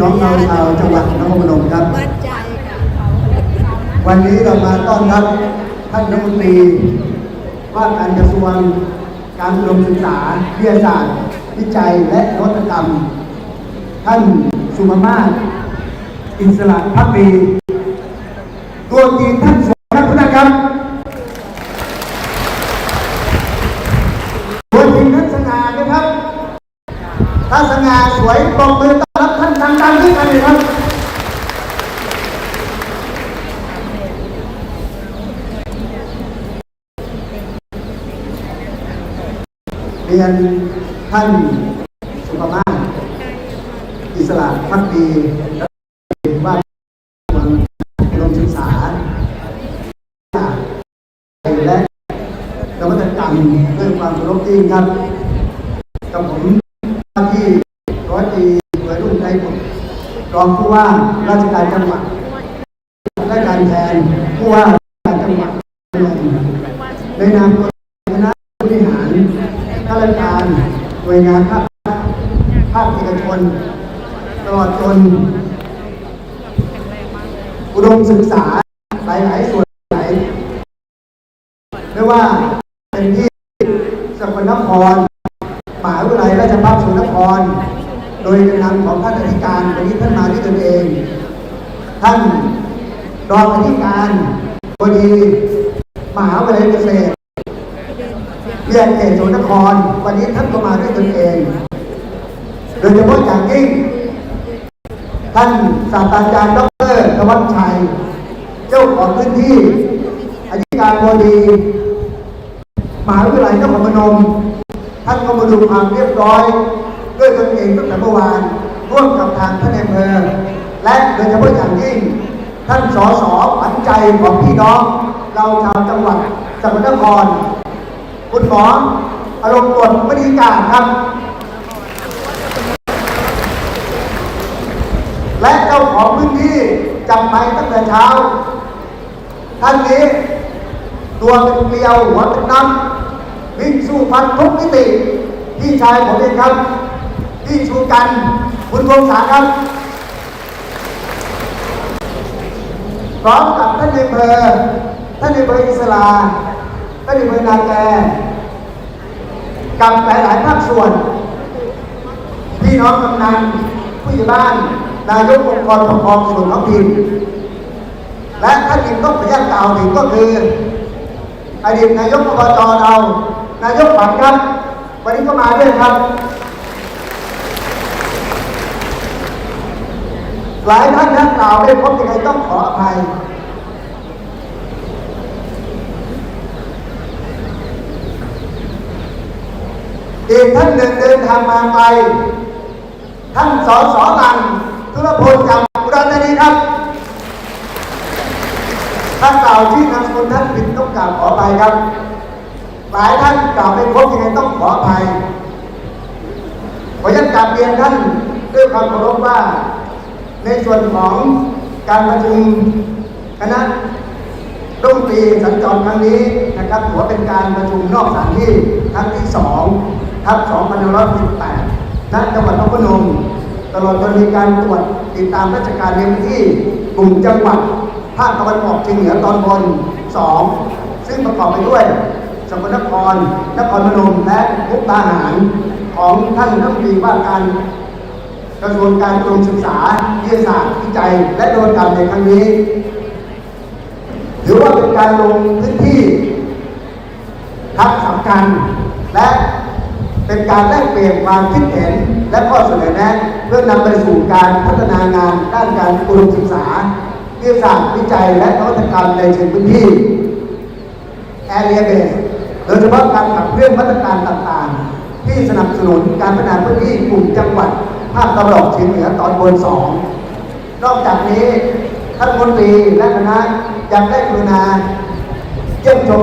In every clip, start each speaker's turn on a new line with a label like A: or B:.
A: น้องเราชาวจังหวัดนครพนมครับ
B: มั่นใจค่ะ
A: วันนี้เรามาต้อนรับท่านรัฐมนตรี ว่าการกระทรวงการอุดมศึกษาวิทยาศาสตร์ วิจัยและนวัตกรรม ท่านสุภมาศอิสระพักดีตัวจริงท่านสวยครับคุณนะครับตัวจริงท่านสง่าไหมครับ ถ้าสง่าสวยปรบมือต้อนรับท่านดังๆด้วยกันเลยครับ เรียนท่านสุภาศอิสระพักดีและว่าการอุดมศึกษา และนวัตกรรมด้วยความเคารพยิ่งครับกับผมว่าที่ร้อยตีเผยรุ่งใจบุตรรองผู้ว่าราชการจังหวัดและการแทนผู้ว่าราชการจังหวัดในนามคณะบริหารข้าราชการหน่ วยงานภาคภาคเอกชนตลอดจน อุดมศึกษาหลาย ๆ ส่วนหลายไม่ว่าเป็นที่สกลนครมหาวิทยาลัยราชภัฏสกลนคร โดยนำของท่านอธิการวันนี้ท่านมาด้วยตนเอง ท่านรองอธิการบดีมหาวิทยาลัยเกษตร ยนเอกสกลนคร วันนี้ท่านก็มาด้วยตนเอง โดยเฉพาะอย่างยิ่งท่านศาสตราจารย์ดรธวัชชัย เจ้าของพื้นที่อธิการบดีมหาวิทยาลัยนครพนม ท่านก็มาดูความเรียบร้อย ด้วยตนเองตั้งแต่เมื่อวานร่วมกับทางท่านในอำเภอและโดยเฉพาะอย่างยิ่ง ท่านสสขวัญใจของพี่น้อง เราชาวจังหวัดสกลนคร คุณหมออารมณ์กดมณีการครับ และเจ้าของพื้นที่จับไปตั้งแต่เช้า ท่านนี้ตัวเป็นเกลียวหัวเป็นน้ำวิ่งสู้ฟันทุกมิติพี่ชายผมเองครับพี่ชูกันคุณวงศาครับพร้อมกับท่านในอำเภอท่านในอำเภออิสลา ท่านในอำเภอนาแกกับหลายๆภาคส่วน พี่น้องกำนันผู้ใหญ่บ้าน นายกองค์กรปกครองส่วนท้องถิ่นและท่านอีกต้องขออนุญากล่าวถึงก็คืออดีตนายกอบจเรานายกฝันครับ วันนี้ก็มาด้วยครับ หลายท่านนักกล่าวไม่พบยังไงต้องขออภัย อีกท่านหนึ่งเดินทางมาไกลท่านสสลังธุรพลจากอุดรธานีครับ ถ้ากล่าวชื่อนามสกุลท่านผิดต้องกล่าวขออภัยครับ หลายท่านกล่าวไม่ครบยังไงต้องขออภัยขออนุญาตกราบเรียนท่านด้วยความเคารพว่า ในส่วนของการประชุมคณะรุ่งตรีสัญจรครั้งนี้นะครับถือว่าเป็นการประชุมนอกสถานที่ครั้งที่สอง ทับ2518ณจังหวัดนครพนม ตลอดจนมีการตรวจติดตามราชการในพื้นที่กลุ่มจังหวัดภาคตะวันออกเฉียงเหนือตอนบน 2 ซึ่งประกอบไปด้วยสกลนคร นครพนม และมุกดาหารของท่านรัฐมนตรีว่าการกระทรวงการอุดมศึกษาวิทยาศาสตร์วิจัย และนวัตกรรมในครั้งนี้ ถือว่าเป็นการลงพื้นที่ทักสำคัญและ เป็นการแลกเปลี่ยนความคิดเห็นและข้อเสนอแนะเพื่อนำไปสู่การพัฒนางานด้านการอุดมศึกษาวิทยาศาสตร์วิจัยและนวัตกรรมในเชิงพื้นที่ Area Base โดยเฉพาะการขับเคลื่อนมาตรการต่างๆ ที่สนับสนุนการพัฒนาพื้นที่กลุ่มจังหวัดภาคตะวันออกเฉียงเหนือตอนบนสองนอกจากนี้ท่านมนตรีและคณะยังได้กรุณาเยี่ยมชม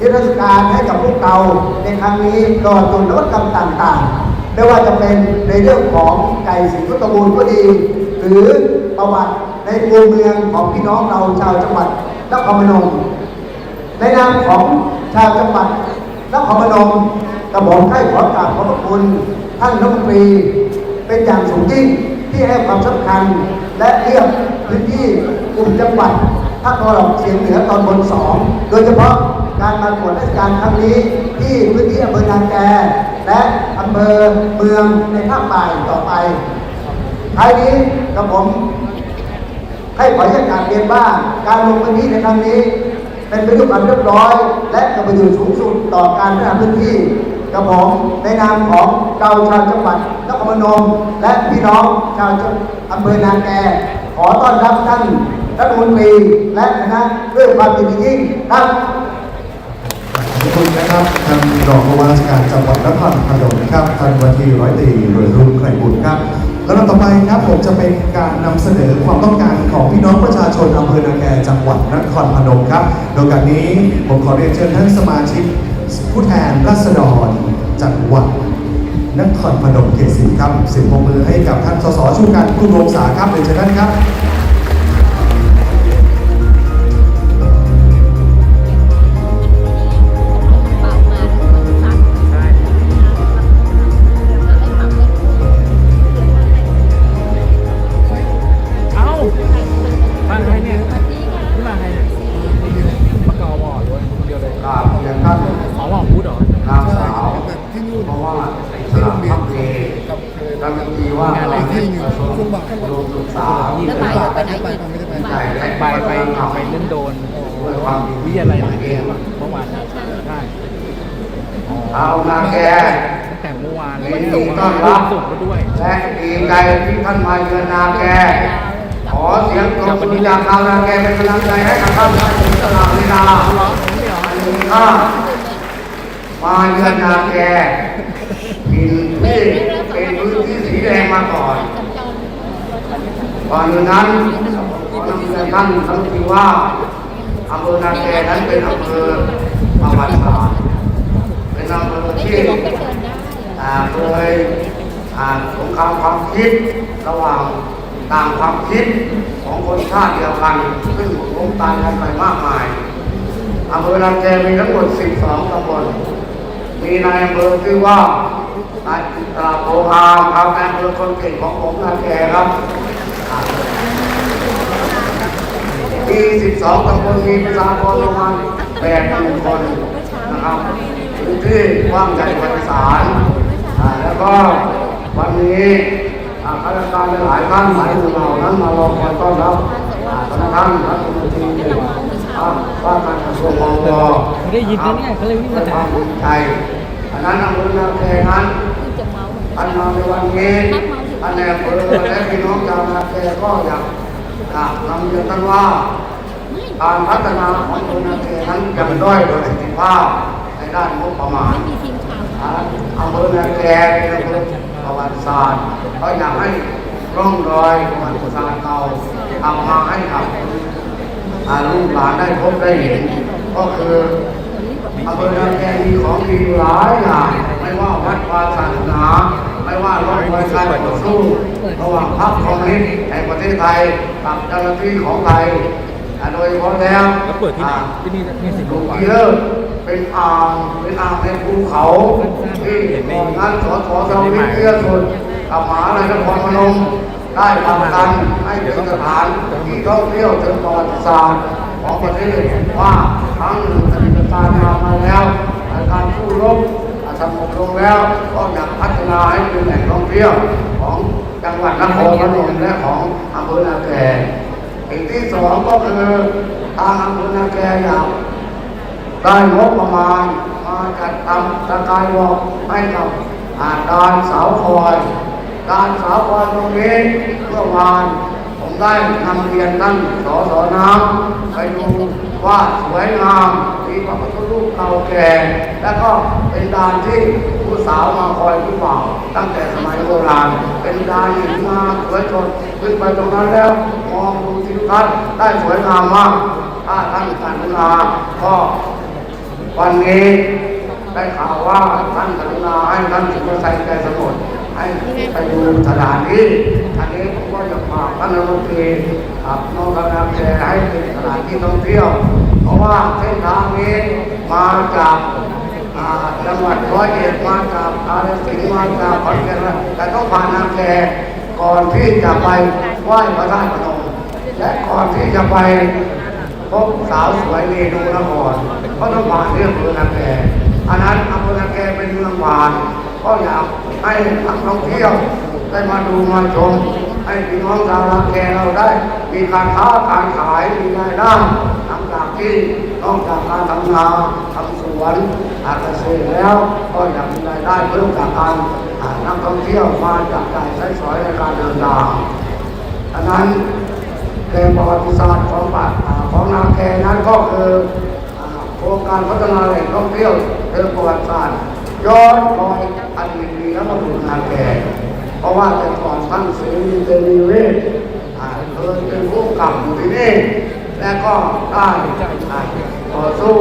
A: ทีรรศการให้กับพวกเราในครั้งนี้ตลอดจนนวัตกรรมต่างๆ ไม่ว่าจะเป็นในเรื่องของไก่สีพุทธบูรก็ดี หรือประวัติในภูมิเมืองของพี่น้องเราชาวจังหวัดนครพนมในนามของชาวจังหวัดนครพนมกระบอกให้ขอกราบขอบพระคุณท่านรัฐมนตรี เป็นอย่างสูงยิ่ง
C: ที่ให้ความสำคัญ และเลือกพื้นที่กลุ่มจังหวัดภาคตะวันออกเฉียงเหนือตอนบนสองโดยเฉพาะ การมาตรวจราชการครั้งนี้ ที่พื้นที่อำเภอนางแกและอำเภอเมืองในภาคบ่ายต่อไปท้ายนี้กับผมให้ขออนุญาตกราบเรียนว่าการลงพื้นที่ในครั้งนี้ เป็นไปด้วยความเรียบร้อย และกระประโยชน์สูงสุดต่อการพัฒนาพื้นที่กระผมในนามของเราชาวจังหวัดนครพนมและพี่น้องชาวอำเภอนาแกขอต้อนรับท่านรัฐมนตรีและคณะด้วยความยินดียิ่งครับ
B: ขอบคุณนะครับท่านรองผู้ว่าราชการจังหวัดนครพนมนะครับท่านวันทีร้อยตรีรวยรุ่งไกรบุญครับแล้วต่อไปครับผมจะเป็นการนำเสนอความต้องการของพี่น้องประชาชนอำเภอนาแกจังหวัดนครพนมครับ โดยการนี้ผมขอเรียนเชิญท่านสมาชิกผู้แทนราษฎรจังหวัดนครพนมเขตสิบครับเสียงปรบมือให้กับท่านสสชูการคุณวงศาครับเรียนเชิญท่านครับ
D: ยิ
E: ยนดี
C: ต้อ
D: น
C: รับ
E: สุกแล้วด้วย
C: และดีใจที่ท่านมาเยือนนาแก ขอเสียงปรบมือจากชาวนาแกเป็นกำลังใจให้กับท่านท่านถึงตลาดเวลาอันนี้ก็มาเยือนนาแกกินที่เป็นพื้นที่สีแดงมาก่อนก่อนอื่นนั้นขอนำเรียนท่านทั้งที่ว่าอำเภอนาแกนั้นเป็นอำเภอประวัติศาสตร์เป็นอำเภอ
D: ไม่
C: ที่
D: เคยลงไปเดินได้
C: อ่าเคยอ่านสงครามความคิดระหว่างต่างความคิดของคนชาติเดียวกันซึ่งล้มตายกันไปมากมายอำเภอนาแกมีทั้งหมด 12ตำบลมีนายอำเภอชื่อว่านายจิตราโพอามครับนายอำเภอคนเก่งของผมนาแกครับมี12ตำบลมีประชากรประมาณ8หมื่นคนนะครับพื้นที่กว้างใหญ่ไพศาลอ่าแล้ว ก็วันนี้ข้าราชการหลายท่านหลายหมู่เหล่านั้นมารอคอยต้อนรับอ่าท่านรัฐมนตรีอ่ว่าการกระทรวงมง
E: ไม่ได้ยินนะเนี่ยเขาเลยวิ่งมาถา
C: มใจอันนั้นอำเภอนาแกนั้น
D: คือจะเมา
C: ท่านมาในวันนี้ท่านในอำเภอและพี่น้องชาวนาแกก็อยากอ่านำเรียนท่านว่าการพัฒนาของอำเภอนาแกนั้นยังด้อยประสิทธิภาพในด้านงบประมาณ
D: ไม่มีทีมข่าว
C: อ่าอำเภอนาแกเป็นอำเภอประวัติศาสตร์ก็อยากให้ร่องรอยประวัติศาสตร์เก่าทำมาให้กับอ่าลูกหลานได้พบได้เห็น ก็คืออำเภอนาแกมีของดีหลายอย่างไม่ว่าวัดวาศาสนาไม่ว่าร่องรอยการต่อสู้ระหว่างพรรคคอมมิวนิสต์แห่งประเทศไทยกับเจ้าหน้าที่ของไทยโดยเฉพาะแล้ว
E: แล้วเปิดที่น
C: อ่า
E: ที่นี่นี่สิงค
C: วง
E: โปร์
C: เป็นอ่างเป็นอ่างในภูเขาที่ก่อนนั้นสสสวิทย์เพื่อสุดกับมหาลัยนครพนมได้ทำกันให้เป็นสถานที่ท่องเที่ยวเชิงประวัติศาสตร์ของประเทศว่าครั้งหนึ่งปฏิบัติการมามาแล้วการสู้รบสงบลงแล้วก็อยากพัฒนาให้เป็นแหล่งท่องเที่ยวของจังหวัดนครพนมและของอำเภอนาแกอีกที่สองก็คือทางอำเภอนาแกอยาก ได้งบประมาณมาจัดทำสกายวอล์กให้กับอาการสาวคอย การสาวคอยตรงนี้เมื่อวานผมได้นำเรียนท่านสอสอน้ำไปดูว่าสวยงามมีพระพุทธรูปเก่าแก่ และก็เป็นดานที่ผู้สาวมาคอยผู้บ่าวตั้งแต่สมัยโบราณ เป็นดานหินงาสวยสดขึ้นไปตรงนั้นแล้วมองดูทิวทัศน์ได้สวยงามมากถ้าท่านกรุณาก็ วันนี้ได้ข่าวว่าท่านกรุณาให้ท่านสุรชัยใจสมุทรให้ไปดูสถานที่อันนี้ผมก็จะฝากท่านรัฐมนตรีกับน้องกำลังแชร์ให้เป็นสถานที่ท่องเที่ยว เพราะว่าเส้นทางนี้มาจากจังหวัดร้อยเอ็ดมาจากกาฬสินธุ์มาจากขอนแก่นแต่ต้องผ่านนาแกก่อนที่จะไปไหว้พระธาตุพนมและก่อนที่จะไป พบสาวสวยเรนูนครก็ต้องผ่านเรื่องอำเภอนาแกอันนั้นอำเภอนาแกเป็นเมืองหวานก็อยากให้นักท่องเที่ยวได้มาดูมาชมให้พี่น้องชาวนาแกเราได้ มีการค้าการขายมีรายได้หลังจากที่นอกจากการทำนาทำสวนอาเกษตรแล้ว ก็อยากมีรายได้เพิ่มจากการนักท่องเที่ยวมาจากจ่ายใช้สอยในการเดินทางอันนั้น ในประวัติศาสตร์ของป่าของนาแกนั้นก็คือโครงการพัฒนาแหล่งท่องเที่ยวเชิงประวัติศาสตร์ย้อนรอยอดีตวีรบุรุษนาแกเพราะว่าแต่ก่อนท่านเสรีเตมีเวทอ่าเคยเป็นผู้กำกับอยู่ที่นี่และก็ได้ต่อสู้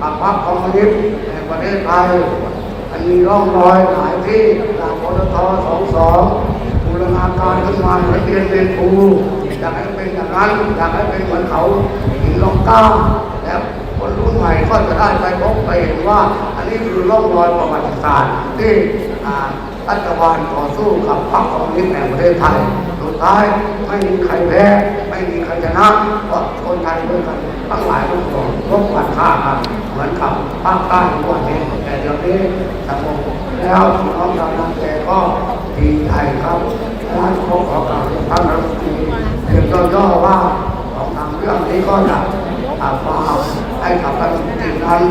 C: กับพรรคคอมมิวนิสต์ในประเทศไทยอันมีร่องรอยหลายที่จากปตทสองสองบูรณาการขึ้นมาเหมือนเรียนเป็นครู อยากให้เป็นอย่างนั้นอยากให้เป็นเหมือนเขาหินลองก้าแล้วคนรุ่นใหม่ก็จะได้ไปพบไปเห็นว่า อันนี้คือร่องรอยประวัติศาสตร์ที่อารัฐบาลต่อสู้กับพรรคคอมมิวนิสต์แห่งประเทศไทยสุดท้ายไม่มีใครแพ้ไม่มีใครชนะเพราะคนไทยด้วยกันทั้งหลายทุกคนรบกันฆ่ากันเหมือนกับภาคใต้ทุกวันนี้แต่เดี๋ยวนี้สงบแล้วพี่น้องชาวนาแกก็ดีใจครับดังนั้นขอขอกราบเรียนท่านรัฐมนตรี เพียงย่อๆว่าของทางเรื่องนี้ก็จะอาฝาให้กับท่านรัฐมนตรีนั้น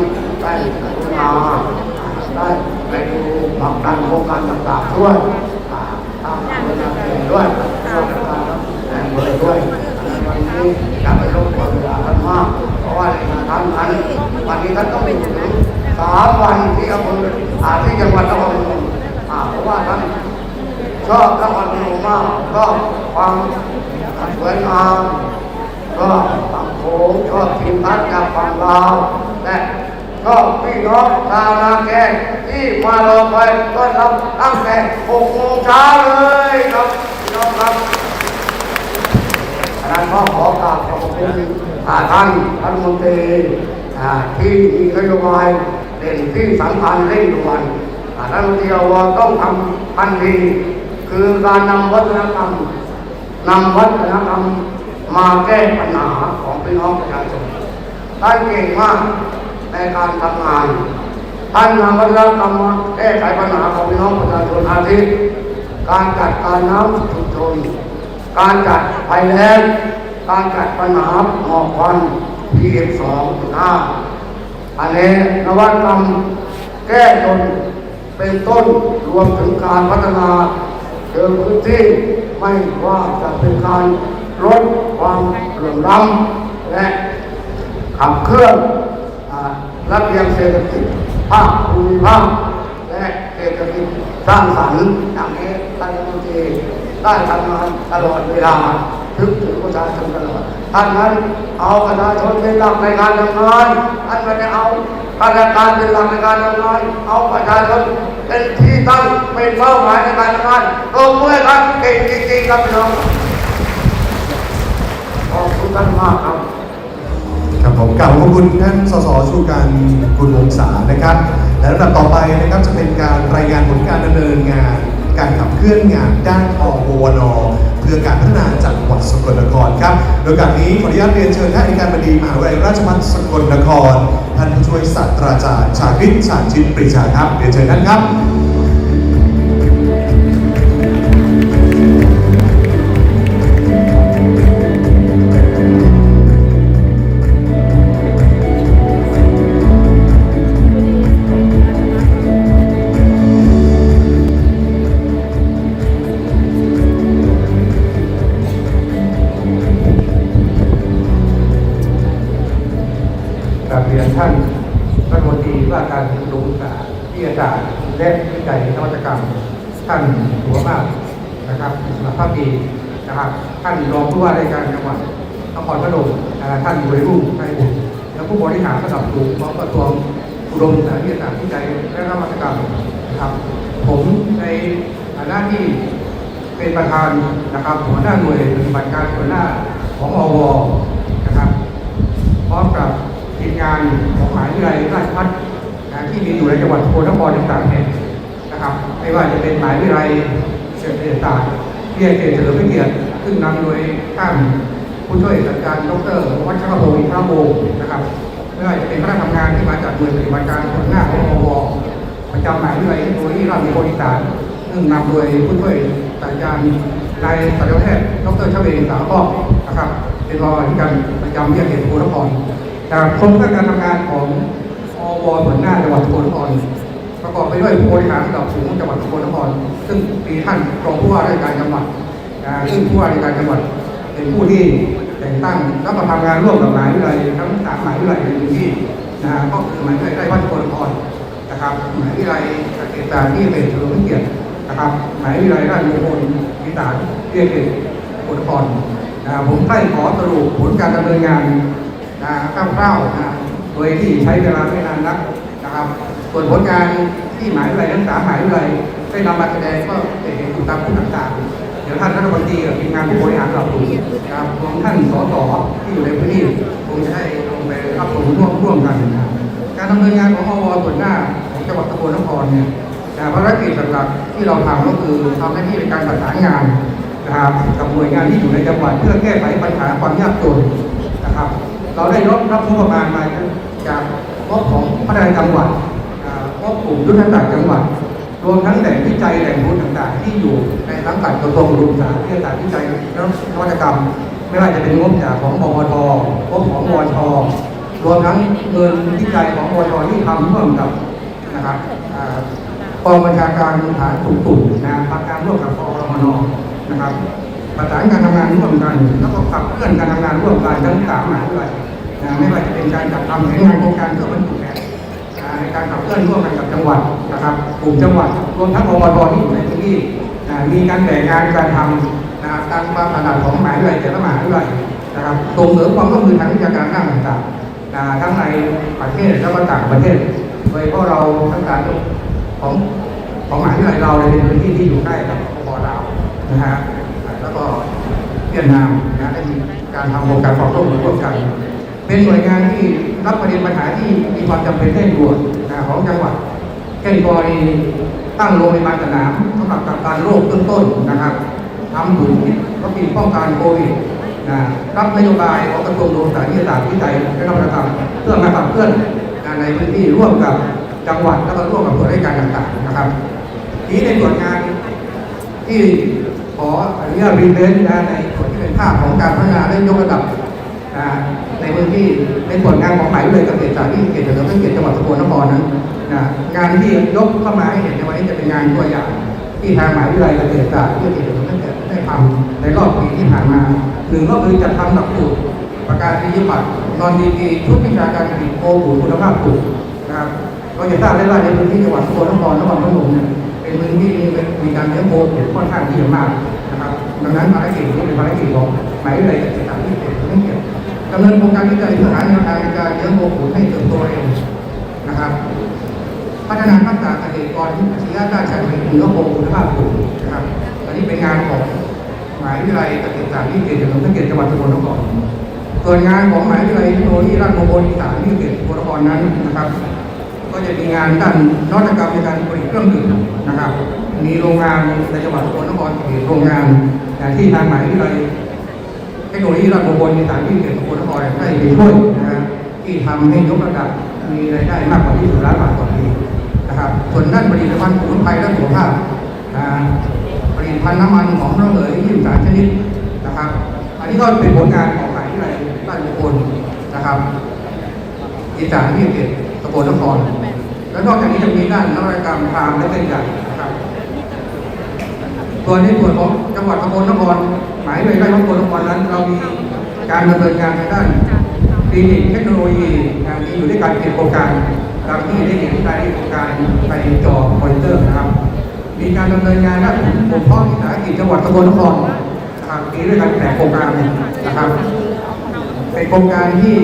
C: ได้กรุณาได้ไปดูผลักดันโครงการต่างๆด้วยอ่าทางกานด้วยราชการแองด้วยวันนี้อยากไปรบกวนเวลาท่านมากเพราะว่าในงานท่านนั้นวันนี้ท่านต้องอยู่ถึงสามวันที่อำเภออาที่จังหวัดนครพนมอ่าเพราะว่าท่าน ชอบนครพนมมากชอบความสวยงามก็ฝั่งโขงชอบทีมพัดจากฝั่งลาวและก็พี่น้องชาวนาแกที่มารอคอยต้อนรับตั้งแต่6โมงเช้าเลยครับพี่น้องครับดังนั้นก็ขอกราบขอบคุณอ่านท่านรัฐมนตรีอ่ที่มีนโยบายเด่นที่สำคัญเร่งด่วนอ่ารัฐมนตรีอวต้องทำทันที คือการนำวัฒนธรรมนำวัฒนธรรมมาแก้ปัญหาของพี่น้องประชาชนท่านเก่งมากในการทำงานท่านนำวัฒนธรรมมาแก้ไขปัญหาของพี่น้องประชาชนอาทิตย์การจัดการน้ำชุมชนการจัดภัยแล้งการจัดปัญหาหมอกควัน PM 2.5อันนี้นวัตกรรมแก้จนเป็นต้นรวมถึงการพัฒนา เดินพื้นที่ไม่ว่าจะเป็นการลดความเหลื่อมล้ำและขับเคลื่อนอ่าระเรียงเศรษฐกิจภาคภูมิภาคและเศรษฐกิจสร้างสรรค์อย่างนี้ท่านรัฐมนตรีได้ทำงานตลอดเวลา ถึงถึงประชาชนตลอด ท่านนั้นเอาประชาชนเป็นหลักในการทำงานท่านไม่ได้เอาข้าราชการเป็นหลักในการทำงาน เอาประชาชนเป็นที่ตั้งเป็นเป้าหมายในการทำงานตรงมือครับเก่งจริงๆครับพี่น้องขอบคุณท่านมากครับ
B: ครับผมกล่าวขอบคุณท่านสสชูการคุณวงศานะครับ และลำดับต่อไปนะครับจะเป็นการรายงานผลการดำเนินงาน การขับเคลื่อนงานด้านอวนเพื่อการพัฒนาจังหวัดสกลนครครับโดยการนี้ขออนุญาตเรียนเชิญท่านอัยการบดีมหาวิทยาลัยราชภัฏสกลนครท่านผู้ช่วยศาสตราจารย์ชาคริตชาญชิตปรีชาครับเรียนเชิญท่านครับ
F: กราบท่านรัฐมนตรีว่าการกระทรวงศึกษาวิทยาศาสตร์และวิจัยนวัตกรรม ท่านหัวมากนะครับสำหรับภาพดีนะครับ ท่านรองผู้ว่าราชการจังหวัดนครพนมนะครับท่านบริรุ่งไทยบุตรและผู้บริหารระดับสูงของกระทรวงอุดมศึกษาวิทยาศาสตร์วิจัยและนวัตกรรมนะครับ ผมในฐานะที่เป็นประธานนะครับหัวหน้าหน่วยปฏิบัติการหัวหน้าของอวนะครับพร้อมกับ ทีมงานของมหาวิทยาลัยราชภัฏนะที่มีอยู่ในจังหวัดสกลนครต่างๆแห่งนะครับไม่ว่าจะเป็นมหาวิทยาลัยเศรษฐศาสตร์เรียกเกียรติเฉลิมพระเกียรติซึ่งนำโดยท่านผู้ช่วยศาสตราจารย์ดรวัชรพงศ์อินทรโบนะครับไม่ว่าจะเป็นคณะทำงานที่มาจากหน่วยปฏิบัติการส่วนหน้าของอวประจำหมหาวิทยาลัยเทคโนโลยีราชมงคลอีสานซึ่งนำโดยผู้ช่วยศาสตราจารย์นายสัตวแพทย์ดรชเวงสาวป้อมนะครับเป็นรองอธิการประจำเรียกเกียรติภูนคร จากโครงสร้างการทำงานของอวส่วนหน้าจังหวัดสกลนครประกอบไปด้วยผู้บริหารระดับสูงจังหวัดสกลนครซึ่งมีท่านรองผู้ว่าราชการจังหวัดซึ่งผู้ว่าราชการจังหวัดเป็นผู้ที่แต่งตั้งแล้วก็ทำงานร่วมกับหมหาวิทยาลัยทั้งสามมหาวิทยาลัยในพื้นที่นะฮะก็คือหมายาลัยวัดสกลนครนะครับมหาวิทยาลัยเกษตรศาสตร์ที่เป็นเฉลิมเกียรตินะครับมหาวิทยาลัยราชมงคลอีสานที่เป็นสกลนครนะผมได้ขอสรุปผลการดำเนินงาน นะคร่าวๆนะโดยที่ใช้เวลาไม่นานนักนะครับ ส่วนผลงานที่หมายวิทยาลัยทั้งสามหมายวิทยาลัยได้นำมาแสดงก็จะเห็นอยู่ตามผู้ต่างๆ เดี๋ยวท่านรัฐมนตรีกับทีมงานผู้บริหารเราดูนะครับรวมท่านสสที่อยู่ในพื้นที่คงจะได้ลงไปรับชมร่วมร่วมกันนะการดำเนินงานของอวส่วนหน้าของจังหวัดสกลนครเนี่ยนะภารกิจหลักๆที่เราทำก็คือทำหน้าที่ในการประสานงานนะครับกับหน่วยงานที่อยู่ในจังหวัดเพื่อแก้ไขปัญหาความยากจนนะครับ เราได้รับรับงบประมาณมาจากงบของพัฒนาจังหวัดงบกลุ่มยุทธศาสตร์จังหวัด รวมทั้งแหล่งวิจัยแหล่งทุนต่างๆ ที่อยู่ในสังกัดกระทรวงอุดมศึกษาวิทยาศาสตร์วิจัยและนวัตกรรม ไม่ว่าจะเป็นงบจากของบวทงบของวชรวมทั้งเงินวิจัยของวชที่ทำร่วมกับนะครับกองบัญชาการฐานสูงสุดนะพักการร่วมกับกอรมนนะครับ ประสานการทำงานร่วมกันแล้วก็ขับเคลื่อนการทำงานร่วมกันทั้งสามมหาวิทยาลัยนะไม่ว่าจะเป็นการจัดทำแผนงานโครงการเพื่อบรรจุแผนอ่าในการขับเคลื่อนร่วมกันกับจังหวัดนะครับกลุ่มจังหวัดรวมทั้งอบตที่อยู่ในพื้นที่มีการแบ่งงานการทำนะตามความถนัดของมหาวิทยาลัยแต่ละมหาวิทยาลัยนะครับส่งเสริมความร่วมมือทางวิชาการด้านต่างๆอ่าทั้งในประเทศและก็ต่างประเทศโดยเฉพาะเราทั้งการของของมหาวิทยาลัยเราในยเป็นพื้นที่ที่อยู่ใกล้กับอบลานะฮะ ก็เวียดนามนะได้มีการทำโครงการความร่วมมือร่วมกันเป็นหน่วยงานที่รับประเด็นปัญหาที่มีความจำเป็นเร่งด่วนนะของจังหวัดเช่นกรณีตั้งโรงพยาบาลสนามสำหรับกักกันโรคเบื้องต้นนะครับทำศูนย์วัคซีนป้องกันโควิดนะรับนโยบายของกระทรวงโรงสารวิทยาศาสตร์วิจัยและนวัตกรรมเพื่อมาขับเคลื่อนในพื้นที่ร่วมกับจังหวัดแล้วก็ร่วมกับส่วนราชการต่างๆนะครับทีนี้ในส่วนงานที่ ออนุญาตรีเฟนนะในส่วนที่เป็นภาพของการพัฒนาและยกระดับในพื้นที่ในส่วนงานของหมายเลยเกษตรศาสตร์ที่เขตเฉลิมพระเกียรติจังหวัดสกลนครนั้นนะงานที่ยกเข้ามาให้เห็นในวันนี้จะเป็นงานตัวอย่าง ที่ทางหมายวิทยาลัยเกษตรศาสตร์ที่เขตเฉลิมพระเกียรติได้ทำในรอบปีที่ผ่านมาหนึ่งก็คือจะทำหลักสูตรประกาศนียบัตรนอนดีกีชุดวิชาการผลิตโอหูคุณภาพสูงนะครับเราจะทราบได้ว่าในพื้นที่จังหวัดสกลนครนครพนมเนี่ย เป็นพื้นที่มีการเลี้ยงโคค่อนข้างที่จะมากนะครับดังนั้นภารกิจนี้เป็นภารกิจของหมายวิทยาลัยเกษตรศาสตร์ที่เป็นเรื่องเกี่ยวดำเนินโครงการวิจัยเพื่อหาแนวทางในการเลี้ยงโคขุนให้เติบโตเร็วนะครับ พัฒนาทักษะเกษตรกรที่ชีวิตด้านการผลิตเนื้อโคคุณภาพสูงนะครับอันนี้เป็นงานของหมายวิทยาลัยเกษตรศาสตร์ที่เขตเฉลิมพระเกียรจังหวัดสกลนครส่วนงานของหมายวิทยาลัยเทคโนโลยีราชมงคลอีสานที่เขตสกลนครนั้นนะครับ ก็จะมีงานด้านนวัตกรรมในการผลิตเครื่องดื่มนะครับ มีโรงงานในจังหวัดสกลนครอีโรงงานที่ทางหมายวิทยาลัยเทคโนโลยีราชมงคลอีสานที่เขตสกลนครได้ไปช่วยนะฮะที่ทำให้ยกระดับมีรายได้มากกว่าที่สุดล้านบาทต่อปีนะครับ ส่วนด้านผลิตภัณฑ์สมุนไพรและสุขภาพอ่าผลิตภัณฑ์น้ำมันของระเหยยี่สิบสามชนิดนะครับ อันนี้ก็เป็นผลงานของหมายวิทยาลัยราชมงคลนะครับอีสานที่เขตสกลนคร แล้วนอกจากนี้ยังมีด้านนวัตกรรมฟาร์มและเป็นใหญ่นะครับส่วนในส่วนของจังหวัดสกลนครหมายเลยได้ว่าสกลนครนั้น เรามีการดำเนินงานในด้านคลินิกเทคโนโลยีงานที่อยู่ด้วยการเป็นโครงการตามที่ได้เห็นได้โครงการไปจอมอนิเตอร์นะครับ มีการดำเนินงานด้านปกครองวิสาหกิจจังหวัดสกลนครนะครับมีด้วยกันแต่โครงการนะครับเป็นโครงการที่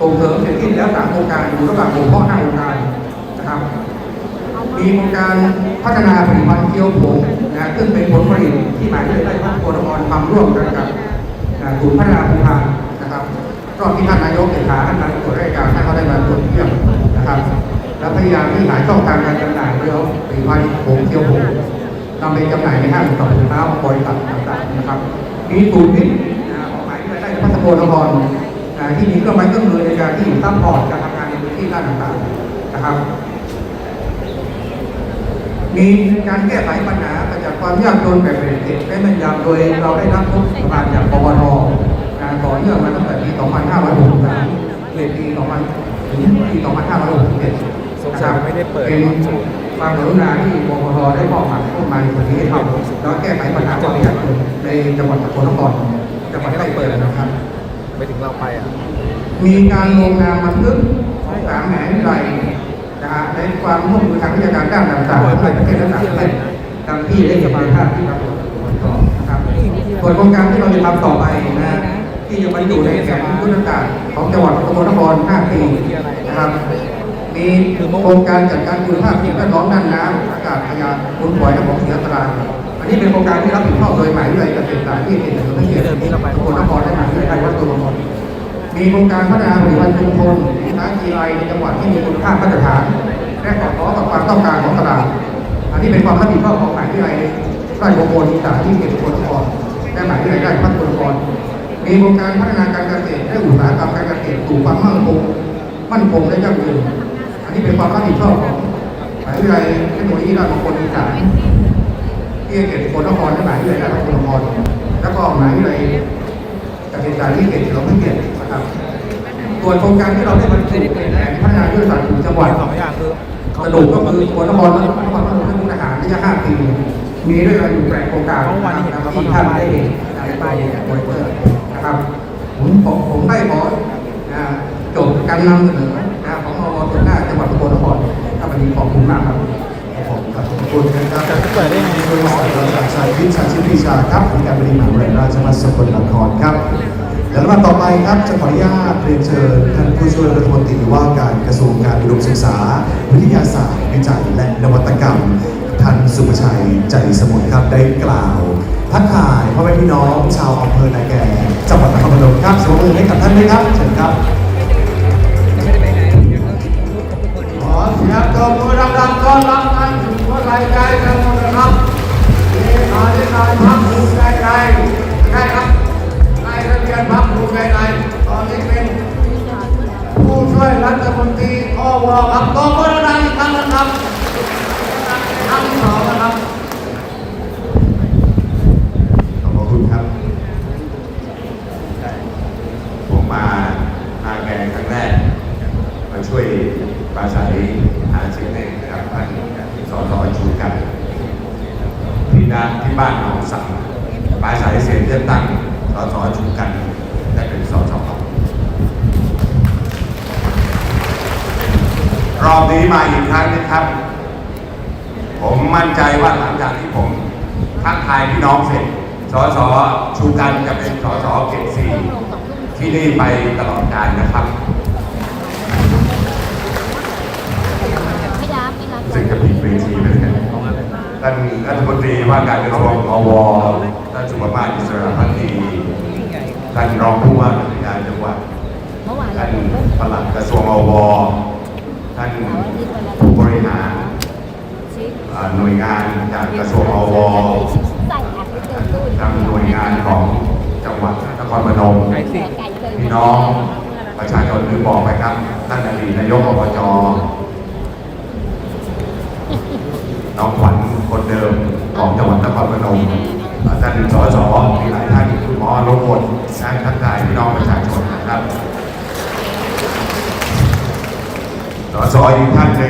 F: ส่งเสริมเสร็จสิ้นแล้วสามโครงการอยู่ระหว่างหัวข้อห้าโครงการนะครับ มีโครงการพัฒนาผลิตภัณฑ์เกี๊ยวผงนะซึ่งเป็นผลผลิตที่หมายถึงได้พัฒนครทำร่วมกันกับศูนย์พัฒนาภูมิภาคนะครับรอบที่ท่านนายกเศรษฐาท่านนายกรวจราชการท่านก็ได้มาตรวจเยี่ยมนะครับ แล้วพยายามที่หาช่องทางการจำหน่ายเรื่อผลิตภัณฑ์ผงเกี๊ยวผงนำไปจำหน่ายในห้างสรรพสินค้าบริษัทต่างๆนะครับ มีศูนย์วิทย์นะของหมายที่รายได้พัฒนโพนครนะ ที่มีเครื่องไม้เครื่องมือในการที่ซัพพอร์ตการทำงานในพื้นที่ด้านต่างๆนะครับ มีการแก้ไขปัญหามาจากความยากจนแบบเด็กๆได้แม่นยำโดยเราได้รับงบประมาณจากปปทนะต่อเนื่องมาตั้งแต่ปี 2563เรียนปี 2000ถึงปี 2561
E: สงสัยไม่ได้เปิด
F: เป็นความกรุณาที่ปปทได้มอบหมายเข้ามาในส่วนนี้ให้ทำแล้วแก้ไขปัญหาความยากจนในจังหวัดสกลนครจังหวัดที่เราเปิดนะครับ
E: ไป ถึงเราไปอะ
F: มีการลงนามบันทึกของสามแหนไรนะฮะในความร่วมมือทางวิชาการด้านต่างๆทั้งในประเทศและต่างประเทศตามที่ได้สมาภาพที่ปรากฏบนจอนะครับส่วนโครงการที่เราจะทำต่อไปนะฮะที่จะบรรจุในแผนยุทธศาสตร์ของจังหวัดสกลนคร5ปีนะครับมีโครงการจัดการคุณภาพสิ่งแวดล้อมด้านน้ำอากาศพยาคุณปล่อยและของเสียตรายอั นนี้เป็นโครงการที่รับผิดชอบโดยหมายวิทยาลัยเกษตรศาสตร์ที่เป็นถนนเกียรติสกลนครและมหาวิทยาลัยวัดตุลงคมีโครงการพัฒนาผลิตภัณฑ์ชุมชนสินค้าในจังหวัดที่มีคุณภาพมาตรฐานและสอดคล้องกับความต้องการของตลาด อันนี้เป็นความรับผิดชอบของมหาวิทยาลัยราชมงคลอีสานที่เขตสุโขทัยและมหาวิทยาลัยราชภัฏสุโขทัยมีโครงการพัฒนาการเกษตรและอุตสาหกรรมการเกษตรสู่ความมั่นคงมั่นคงและยั่งยืนอันนี้เป็นความรับผิดชอบของมหาวิทยาลัยเทคโนโลยีราชมงคลอีสาน ที่เขตสุโขทัยและมาวิทยาลัยราชภัฏสุโขทัยแล้วก็หมาวิทยาลัยกับเหตุการณ์ที่เกิดขึ้นเราไม่เกียรตินะครับส่วนโครงการที่เราได้บรรจุในพัฒนายุทธศาสตร์จังหวัด
E: ส
F: รุปก็คือตัวนครนครพนมและมุกดาหารระยะ5ปีมีด้วยกันอยู่แปดโครงการนะครับที่ท่านได้เห็นในป้ายโปรเตอร์นะครับผมผมได้ขอจบการนำเสนอของมวส่วหน้าจังหวัดสกลนครถ้าวันนี้ขอบคุณมากครับ
B: ขอบคุณครับเปิดได้ไงบริษัทเราจาก ชายวิชาชีพวิชาครับองค์การบริหารบริษัทราชมัสกลนครครับเดี๋ยวลำดับต่อไปครับจะขออนุญาตเรียนเชิญท่านผู้ช่วยรัฐมนตรีว่าการกระทรวงการอุดมศึกษา วิทยาศาสตร์วิจัยและนวัตกรรมท่านสุภชัยใจสมุทรครับได้กล่าวทักทายพ่อแม่พี่น้องชาวอำเภอนาแกจังหวัดนครพนมครับสวัสดีให้กับท่านด้วยครับเชิญครับ
C: การพักภูมิใจไทยใช่ครับนายทะเบียนพักภูมิใจไทยตอนนี้เป็นผู้ช่วยรัฐมนตรีอวครับตบมือดังๆอีกครั้งนะครับครั้งที่สองนะครับ
B: ขอบพระคุณครับ
G: ผมมานาแกงครั้งแรก มาช่วยปราศัยหาเสียงให้กับท่านสสชูกันที่ด้านที่บ้านหนองสังปราศัยเสียงเลือกตั้งสสชูกันได้เป็นสสรอบนี้มาอีกครั้งนะครับ ผมมั่นใจว่าหลังจากที่ผมทักทายพี่น้องเสร็จ สสชูกันจะเป็นสสเขตสี่ ที่นี่ไปตลอดกาลนะครับ
H: ไม่รับไม่รับ
G: ซึ่งจะผิดเวทีไปเลยท่านรัฐมนตรีว่าการกระทรวงอวท่านสุภาพอิสระพันธีท่านรองผู้ว่าราชการจังหวัด
H: เมื่อวานเรา
G: ท่าน
H: เพิ่ง
G: ปลัดกระทรวงอวท่านผู้บริหารอ่าหน่วยงานจากกระทรวงอว
H: ใส่แอปไปเจอตู้
G: ทางหน่วยงานของจังหวัดนครพนม
E: ไก่สิ
H: ไก่เกิน
G: พี่น้องประชาชนลืมบอกไปครับท่านอดีตนายกอบจน้องขวัญคนเดิมของจังหวัดนครพนมท่านสสมีหลายท่านคุณหมอรบกวนการทักทายพี่น้องประชาชนนะครับสสอีกท่านหนึ่ง